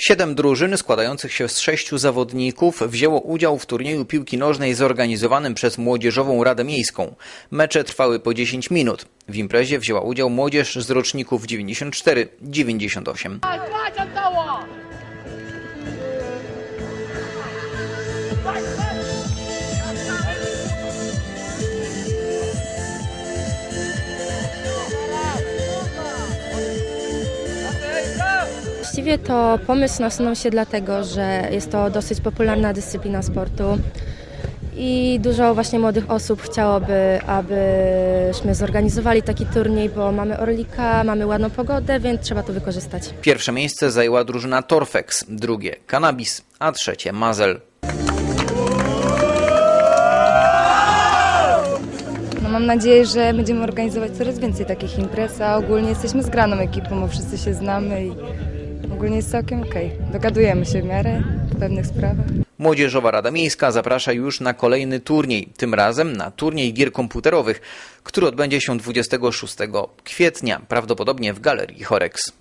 Siedem drużyn składających się z sześciu zawodników wzięło udział w turnieju piłki nożnej zorganizowanym przez Młodzieżową Radę Miejską. Mecze trwały po 10 minut. W imprezie wzięła udział młodzież z roczników 94-98. Właściwie to pomysł nasunął się dlatego, że jest to dosyć popularna dyscyplina sportu i dużo właśnie młodych osób chciałoby, abyśmy zorganizowali taki turniej, bo mamy Orlika, mamy ładną pogodę, więc trzeba to wykorzystać. Pierwsze miejsce zajęła drużyna Torfex, drugie Cannabis, a trzecie Mazel. No mam nadzieję, że będziemy organizować coraz więcej takich imprez, a ogólnie jesteśmy zgraną ekipą, bo wszyscy się znamy i ogólnie jest całkiem okej. Dogadujemy się w miarę w pewnych sprawach. Młodzieżowa Rada Miejska zaprasza już na kolejny turniej, tym razem na turniej gier komputerowych, który odbędzie się 26 kwietnia, prawdopodobnie w Galerii Horex.